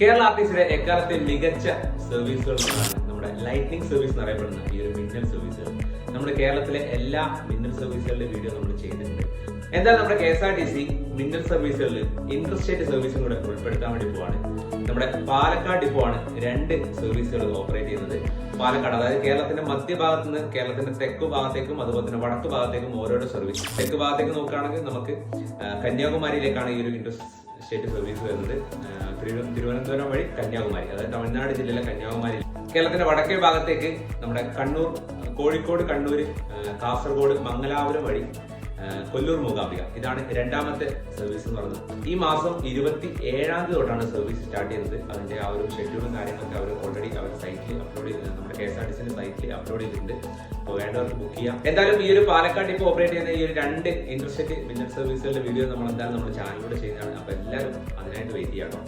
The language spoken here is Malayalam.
കേരള ആർട്ടിസ്റ്റിലെ എക്കാലത്തെ മികച്ച സർവീസുകളാണ് നമ്മുടെ ലൈറ്റിംഗ് സർവീസ് എന്നറിയപ്പെടുന്ന ഈ ഒരു മിന്നൽ സർവീസുകൾ നമ്മുടെ കേരളത്തിലെ എല്ലാ മിന്നൽ സർവീസുകളുടെ വീഡിയോ നമ്മൾ ചെയ്തിട്ടുണ്ട്. എന്തായാലും നമ്മുടെ K S R T C Minnal സർവീസുകളിൽ interstate സർവീസും കൂടെ ഉൾപ്പെടുത്താൻ വേണ്ടി പോവാണ്. നമ്മുടെ പാലക്കാട് ഡിപ്പോ ആണ് രണ്ട് സർവീസുകൾ ഓപ്പറേറ്റ് ചെയ്യുന്നത്. പാലക്കാട് അതായത് കേരളത്തിന്റെ മധ്യഭാഗത്ത് നിന്ന് കേരളത്തിന്റെ തെക്ക് ഭാഗത്തേക്കും അതുപോലെ തന്നെ വടക്ക് ഭാഗത്തേക്കും ഓരോരോ സർവീസ് തെക്ക് ഭാഗത്തേക്ക് നോക്കുകയാണെങ്കിൽ നമുക്ക് കന്യാകുമാരിയിലേക്കാണ് ഈ ഒരു ഇന്റർസ്റ്റേറ്റ് സർവീസ് വരുന്നത് തിരുവനന്തപുരം വഴി കന്യാകുമാരി അതായത് തമിഴ്നാട് ജില്ലയിലെ കന്യാകുമാരി. കേരളത്തിന്റെ വടക്കേ ഭാഗത്തേക്ക് നമ്മുടെ കണ്ണൂർ കോഴിക്കോട് കണ്ണൂർ കാസർഗോഡ് മംഗലാപുരം വഴി കൊല്ലൂർ മൂകാംബിക. ഇതാണ് രണ്ടാമത്തെ സർവീസ് എന്ന് പറയുന്നത്. ഈ മാസം ഇരുപത്തി ഏഴാം തീയതി തൊട്ടാണ് സർവീസ് സ്റ്റാർട്ട് ചെയ്യുന്നത്. അതിന്റെ ആ ഒരു ഷെഡ്യൂളും കാര്യങ്ങളൊക്കെ അവർ കെ ആർ അപ്ലോഡ് ചെയ്തിട്ടുണ്ട്. അപ്പോൾ വേണ്ടവർക്ക് ബുക്ക് ചെയ്യാം. എന്തായാലും ഈ ഒരു പാലക്കാട് ഇപ്പോൾ ഓപ്പറേറ്റ് ചെയ്യുന്ന ഈ ഒരു രണ്ട് ഇന്റർസ്റ്റേറ്റ് ബിസിനസ് സർവീസുകളുടെ വീഡിയോ നമ്മൾ എന്തായാലും നമ്മുടെ ചാനലിലൂടെ ചെയ്യുന്നതാണ്. അപ്പോൾ എല്ലാവരും അതിനായിട്ട് വെയിറ്റ് ചെയ്യണം